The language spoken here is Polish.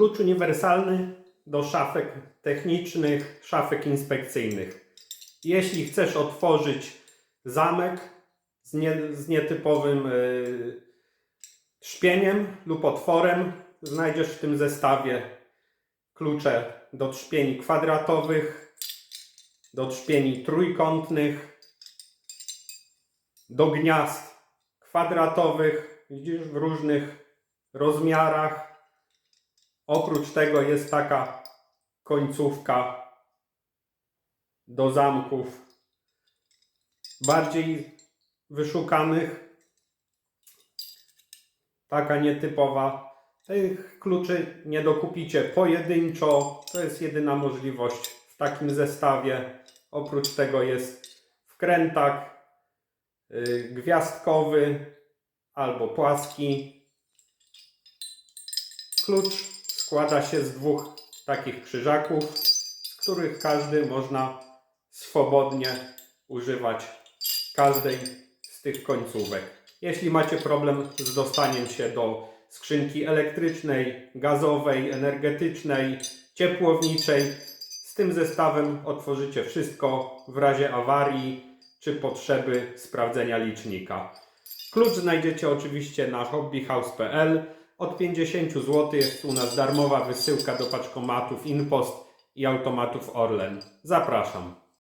Klucz uniwersalny do szafek technicznych, szafek inspekcyjnych. Jeśli chcesz otworzyć zamek z, nie, z nietypowym y, trzpieniem lub otworem, znajdziesz w tym zestawie klucze do trzpieni kwadratowych, do trzpieni trójkątnych, do gniazd kwadratowych, widzisz, w różnych rozmiarach. Oprócz tego jest taka końcówka do zamków bardziej wyszukanych. Taka nietypowa. Tych kluczy nie dokupicie pojedynczo. To jest jedyna możliwość w takim zestawie. Oprócz tego jest wkrętak y, gwiazdkowy albo płaski. Klucz składa się z dwóch takich krzyżaków, z których każdy można swobodnie używać każdej z tych końcówek. Jeśli macie problem z dostaniem się do skrzynki elektrycznej, gazowej, energetycznej, ciepłowniczej, z tym zestawem otworzycie wszystko w razie awarii czy potrzeby sprawdzenia licznika. Klucz znajdziecie oczywiście na hobbyhouse.pl. Od 50 zł jest u nas darmowa wysyłka do paczkomatów InPost i automatów Orlen. Zapraszam.